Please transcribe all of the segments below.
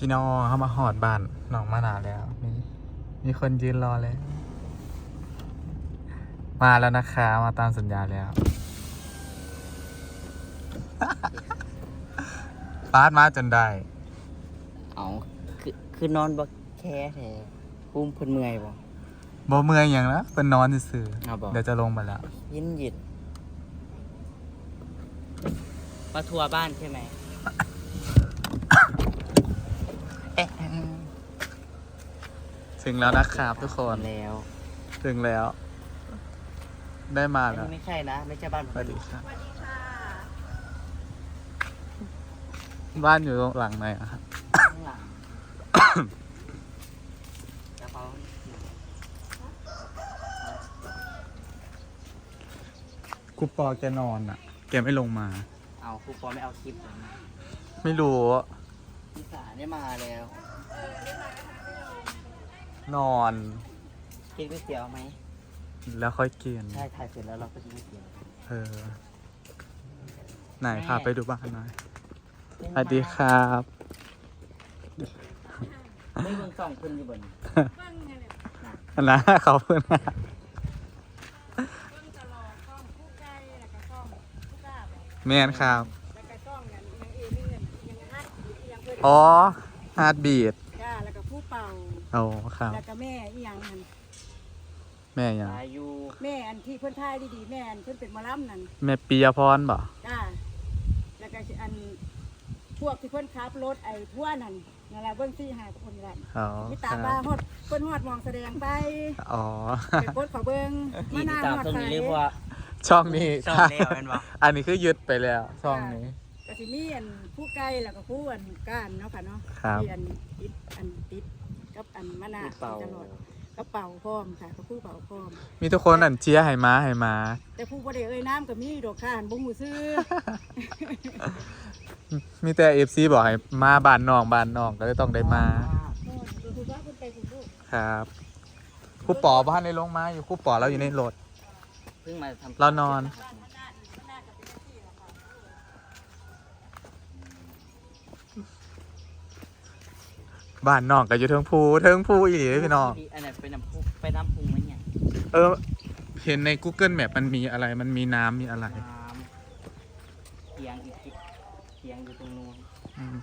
พี่น้องเข้ามาหอดบ้านน้องมานานแล้วมีมีคนยืนรอเลย มาแล้วนะคะมาตามสัญญาแล้วปาดมาจนได้ เอาคือคือนอนบ่แค่แท้ปุ้มเพิ่นเมื่อยบ่บ่เมื่อยอย่างนะเป็นนอนซื่อเอาบ่ๆเดี๋ยวจะลงไปแล้วยินหยิดมาทัวร์บ้านใช่ไหมเอ๊ะ ถึงแล้วนะครับทุกคน แล้วถึงแล้ว ได้มาอันแล้วนี้ไม่ใช่นะ ไม่ใช่บ้านผสมวัสดีครับบ้านอยู่ตรงหลังไหนอะครับข้างหลังกระเป๋าครูปอแกนอนอะ แกไม่ลงมา เอาครูปอไม่เอาคลิปเลยนะไม่รู้พี่สาได้มาแล้ว นอนกินก๋วยเตี๋ยวไหมแล้วค่อยกินใช่ถ่ายเสร็จแล้วเราก็กินก๋วยเตี๋ยวเออไหนแม่พาไปดูบ้านหน่อยสวัสดีครับไม่เบิ่งส่องขึ้นอยู่บนนะเขาเพื่อนเบิ่งตลอดกล้องคู่ใกล้แล้วก็กล้องคู่กล้าแบบแมนครับแล้วก็กล้องอย่างยังเอมี่ยังฮัดยังเพิ่นอ๋อฮาร์ดบีดจ้าแล้วก็ผู้เป่า โอ้ครับ แล้วก็แม่อีหยังนั่นแม่ยังอายุแม่อันที่เพิ่นท่ายดีๆแม่อันเพิ่นเป็นหมอลำนั่นแม่ปียพรบ่จ้าแล้วก็อันพวกที่เพิ่นขับรถไอ้ทั่วนั่นนั่นแหละเบิ่งที่หาคนละอ๋อมีคตารับบ้าฮอดเพิ่นฮอดมองแสดงไปอ๋อไปกดเขาเบิ่งที่มาหติดน้าตามฮอดช่องใสนี้เรียกว่า ช่องนี้ช่องแล้วเป็นบ่ อันนี้คือยึดไปแล้ว ช่องนี้ ก็สิมีอันผู้ไกลแล้วก็ผู้อันก้านเนาะค่ะเนาะครับ ที่อันติดอันติด กับอันมะนาวเป่าตลอดกระเป๋าพร้อมค่ะกระผู้เป่าพร้อม มีทุกคนอันเชียร์ให้มาให้มา แต่ผู้บ่ได้เอ่ยน้ำก็มีดอกค่ะอันบ่ฮู้ซื้อ มีแต่เอฟซีบอกให้มาบ้านน้องบ้านน้องก็เลยต้องได้มาโน่นดูคุณว่าคุณไปคุณลูกครับครูปอบ้านในลงมาอยู่ครูปอเราอยู่ในรถเพิ่งมาทำเรานอน บ้านน้องก็อยู่เทิงภูเทิงภูอีหลีเลยพี่น้อง อันไหนไปน้ำพุไปน้ำพุงไหมเนี่ยเออ เห็นใน Google Map มันมีอะไร มันมีน้ำมีอะไรน้ำเตียงอีกทีเตียงอยู่ตรงนู้นอืม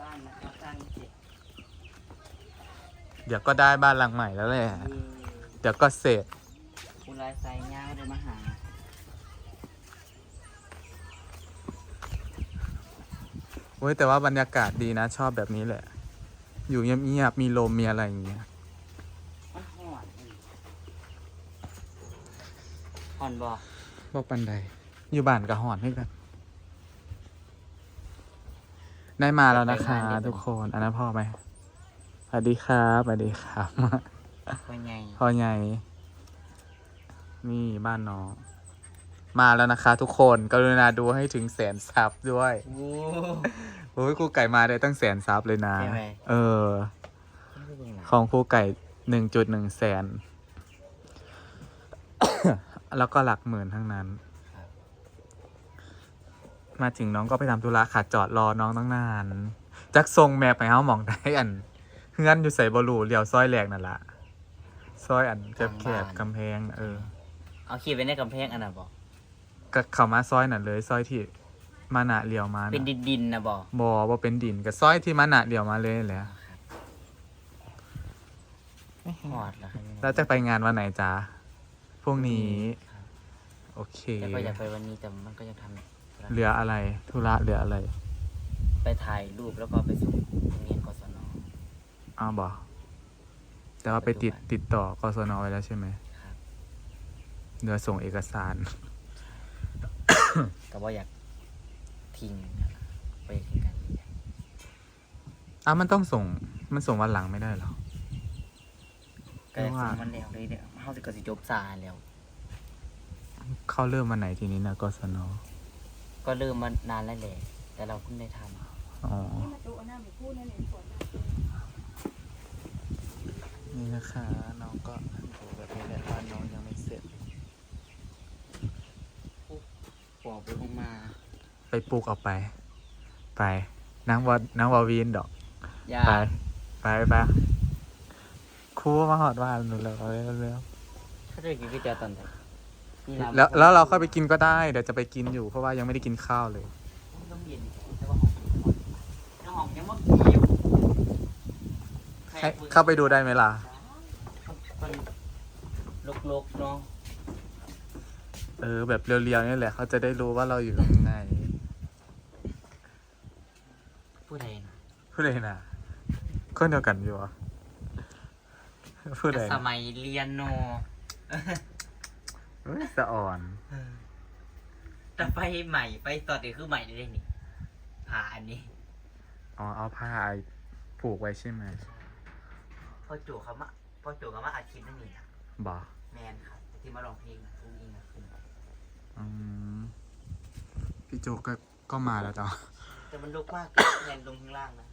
บ้านนะครับสร้างเสร็จเดี๋ยวก็ได้บ้านหลังใหม่แล้วแหละ มีเดี๋ยวก็เสร็จ คุณลายไซย่างเลยมาหา เว้ยแต่ว่าบรรยากาศดีนะ ชอบแบบนี้แหละ อยู่เงียบๆมีลมมีอะไรอย่างเงี้ยมันหอนหอนบอกบอกปันใดอยู่บ้านกับหอนให้กันได้มาแล้วนะคะ ทุกคนอันนั้นพ่อไหมสวัสดีครับสวัสดีครับเป็นไงพ่อใหญ่นี่บ้านน้อง มาแล้วนะคะ ทุกคนกรุณาดูให้ถึงแสนซับด้วยโอ้โอ้ยครูไก่มาได้ตั้งแสนซับเลยนะ ใช่ไหม เออไม่เป็นไรของครูไก่หนึ่งจุดหนึ่งแสน แล้วก็หลักหมื่นทั้งนั้นมาถึงน้องก็ไปทำธุระค่ะจอดรอน้องตั้งนาน จักทรงแมพไปเฮาหมองได้อันเงื่อนอยู่ใส่บอลูเลี้ยวซอยแหลกนั่นละซอยอันแคบแคบๆกำแพง เออ เอาขีดไว้ในกำแพงอันน่ะบอก ก็เข้ามาซอยนั่นเลย ซอยที่มานะเลี้ยวมาเป็นนะดินดินๆนะบอกบอว่าเป็นดินกับซอยที่มานะเลี้ยวมาเลยแหละหอดเหรอครับแล้วจะไปงานวันไหนจ๊ะพรุ่งนี้ ครับโอเค แต่ก็อยากไปวันนี้แต่มันก็ยังทำเหลืออะไร ธุระเหลืออะไรไปถ่ายรูปแล้วก็ไปส่งโรงเรียนกศนอ้าวบอแต่ว่าไปติดติดต่อกศนไว้แล้วใช่ไหมครับ เหลือส่งเอกสาร ก็ว่าอยากทิ้งนะครับไปทิ้งกันอ้าวมันต้องส่งมันส่งวันหลังไม่ได้เหรอ ก็อยากว่าส่งมันแล้วเลยเดี๋ยวเฮาสิก็สิจบซาแล้ว เข้าเริ่มวันไหนทีนี้นะกศนก็เริ่มมานานแล้วแหละแต่เราเพิ่งได้ทำอ๋อนี่มาดูเอาน้ำไปพูดนั่นเองฝนน่ะนี่นะคะน้องก็ดูแบบนี้แหละบ้านน้องยังไม่เสร็จ ปอกไปออกมา ไปปลูกเอาไป ไปนางวานางวาวีนดอก อย่าไป ไปไปครูมาหอดบ้านหนูแล้วเอาเร็วเขาจะกินก๋วยเตี๋ยวตอนไหนนี่ๆร้านแล้วแล้วเราค่อยไปกินก็ได้เดี๋ยวจะไปกินอยู่เพราะว่ายังไม่ได้กินข้าวเลย ต้องเย็นแต่ว่าหอมยังหอมยังไม่กินให้เข้าไปดูได้ไหมล่ะ มันลกๆเนาะ เออ แบบเรียวๆนี่แหละ เขาจะได้รู้ว่าเราอยู่ตรงไหนผู้ใดนะพูดเลยนะคนเดียวกันอยู่เหรอพูดเลยสมัยเรียนโนสะอ่อนแต่ไปใหม่ไปตอนเด็กคือใหม่เลยนี่ผ่าอันนี้อ๋อ เอาผ้าผูกไว้ใช่ไหมพ่อโจเขามาพ่อโจเขามาอาทิตย์นั่นนี่นะบอกแมนครับที่มาร้องเพลงนะอุ้งอิงนะคุณอืม พี่โจกก็ก็มาแล้วจ้ะแต่มันลกมากแทนลงข้างล่างนะ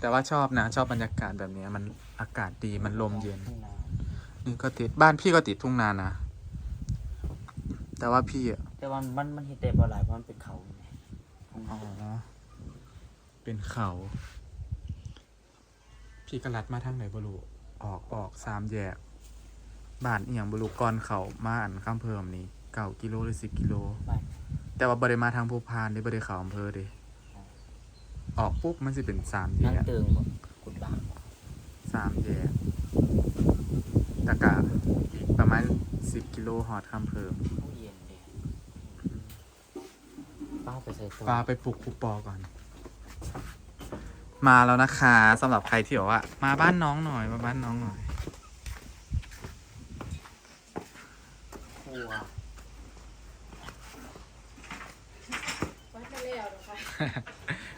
แต่ว่าชอบนะ ชอบบรรยากาศแบบเนี้ยมันอากาศดีมันลมเย็นทุ่งนานี่ก็ติดบ้านพี่ก็ติดทุ่งนานะ แต่ว่าพี่อะแต่ว่ามันมันเห็นแต่บ่หลายเพราะมันเป็นเขาไงอ๋อเป็นเขา พี่กระลัดมาทางไหนบรูออกออกสามแยก บ้านเอียงบรูก่อนเขามาอันข้ามเพิ่มนี่เก้ากิโลหรือสิบกิโลไปแต่ว่าบริมาทางภูพานนี่บริเขาอำเภอเดิออกปุ๊บมันจะเป็นสามแยนั่งกเติงบ่กุดบางบ่สามแยกตะกะประมาณสิบกิโลหอดข้ามเพิ่มตู้เย็นเด็ป้าไปใส่ตัวปลาไปปลุกครูปอก่อน มาแล้วนะคะสำหรับใครที่บอกว่า มาบ้านน้องหน่อยมาบ้านน้องหน่อย ครัว ไว้จะเลี้ยวหรอคะ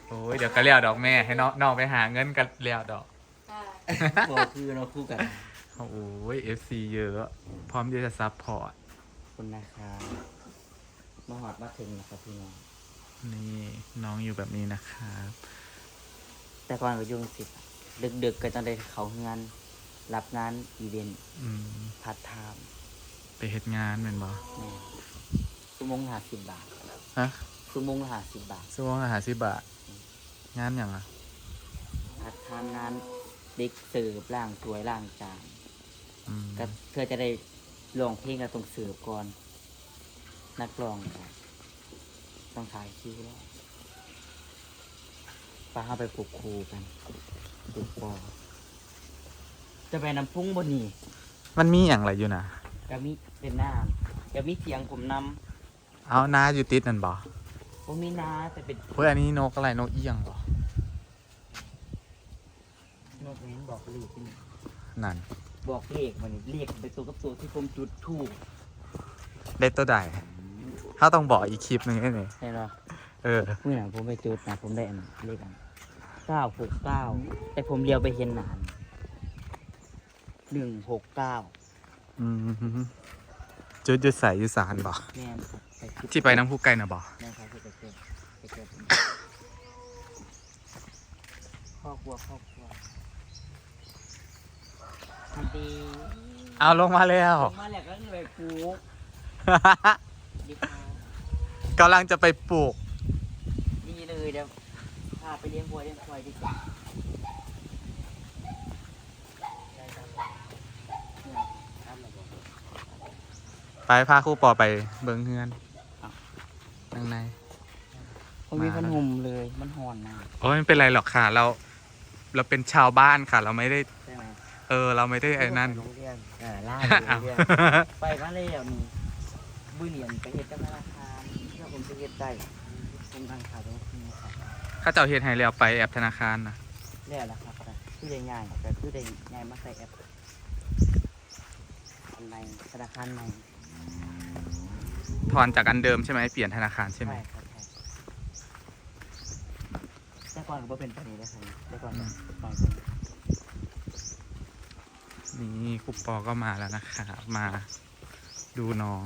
โอ้ยเดี๋ยว ก็เลี้ยวดอกแม่ ให้น้องน้องไปหาเงินกันเลี้ยวดอกค่ะครัวคือเราคู่กัน โอ้ยเอฟซีเยอะ พร้อมที่จะซับพอร์ตขอบคุณนะครับมาหอดมาถึงนะครับพี่น้อง นี่น้องอยู่แบบนี้นะครับ แต่ก่อนก็ยุ่งสิดึกๆก็ต้องได้เขางานรับงานอีเวนต์อืมพาร์ทไทม์ไปเฮ็ดงานเหมือนบอแม่ชั่วโมงละห้าสิบบาทฮะชั่วโมงละห้าสิบบาท ชั่วโมงละหาสิบบาท งานอย่างอะพาร์ทไทม์งานเด็กเสิร์ฟล้างถ้วยล้างจานอืมก็เพื่อจะได้ลองเพลงก็ต้องเสิร์ฟก่อน นักร้องก็ต้องถ่ายคิวแล้วป้าเอาไปปลูกครูกันปลูกปอจะไปน้ำพุ่งบนนี่มันมีอย่างไรอยู่นะก็มีเป็นน้ำก็มีเสียงผมนเอานาอยู่ติดนั่นบอำผมมีนาแต่เป็นเฮ้ยอันนี้นกอะไรนกเอี้ยงบอน กนี้ บอกเลขที่นี่นั่น บอกเลขมันเลขเป็นตัวกับตัวที่ผมจุดถูกได้ตัวใดถ้าต้องบอกอีกคลิปหนึ่งไอ้นี่ใช่ไหมเออ เมื่อหนังผมไปจุดนะผมได้อันเลขอันเก้าหกเก้าแต่ผมเลี้ยวไปเห็นหนานหนึ่งหกเก้าอืมจุดจุดใส่ยุสานบอแม่นครับไปจุดที่ไปน้ำผู้ไก่นะบอแม่นครับที่ไปเจอไปเจอผมครอบครัวครอบครัว ทันทีเอาลงมาแล้วผมมาแหลกก็เลยปลูกดีครับกำลังจะไปปลูก ดีเลยเดี๋ยวพาไปเลี้ยงวัวเลี้ยงควายดีกว่าได้ครับเนี่ยทำมาบอกไปพาครู่ปอไปเบิ้งเฮือนข้างใน ผมมีมาพันหุ่มเลย มันหอนนะ โอ้ยไม่เป็นไรหรอกค่ะ เรา เราเป็นชาวบ้านค่ะ เราไม่ได้ใช่ไหม เออ เราไม่ได้ไอ้นั่น โรงเรียนเออล่าอ้าวโรงเรียนไปมาแล้วนี่บุญเหรียญไปเฮ็ดกับธนาคารเพื่อผมจะเฮ็ดได้ผมทางขาตรงนี้ครับข้าเจ้าเฮ็ดให้แล้วไปแอบธนาคารนะแล้วล่ะครับคือได้ง่ายแต่คือได้ง่ายมาใส่แอปอันในธนาคารในถอนจากอันเดิมใช่ไหมเปลี่ยนธนาคารใช่ไหมครับใช่แต่ก่อนก็บ่เป็นปานนี้ได้ครับแต่ก่อนก็แต่ก่อนก็ นี่ครูปอก็มาแล้วนะคะมาดูน้อง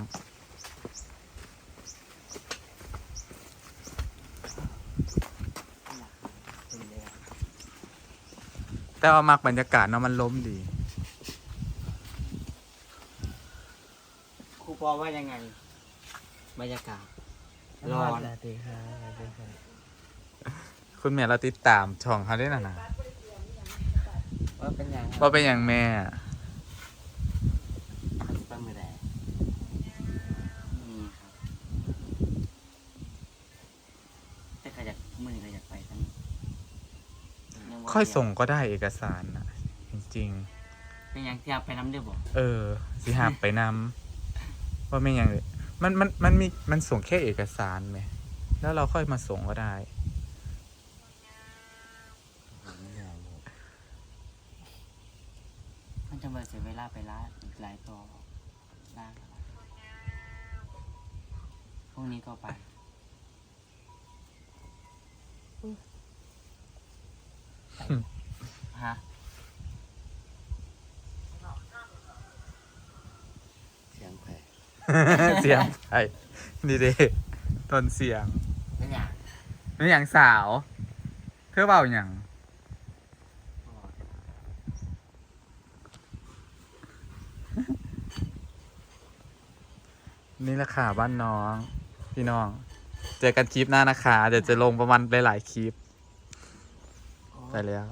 เป็นเลยครับแต่ว่ามักบรรยากาศเนาะมันล้มดี ครูปอว่ายังไงบรรยากาศร้อนสวัสดีครับสวัสดีครับคุณแม่เราติดตามช่องเขาได้น่ะนะ ว่าเป็นยังว่าเป็นอย่างแม่ไปมือแดงนี่ครับแต่ขยักมือขยักไปทั้งงบ่ค่อยส่งก็ได้เอกสารนะจริง เป็นยังที่เอาไปน้ำเดือบบอกๆ เออ สิหาไปนำว่าไม่อย่างเลยมันมันมันมีมันส่งแค่เอกสารไหมแล้วเราค่อยมาส่งก็ได้ มันจะมาเสียเวลาไปล่าอีกหลายตัวล่าพรุ่งนี้ก็ไปฮะเสียงแผลเสียงไปนี่เด้ต้นเสียงไม่อยากนี่อย่างสาว เธอเบาอย่าง นี่แหละค่ะบ้านน้อง พี่น้อง เจอกันคลิปหน้านะคะ เดี๋ยวจะลงประมาณหลายๆคลิป ไปแล้ว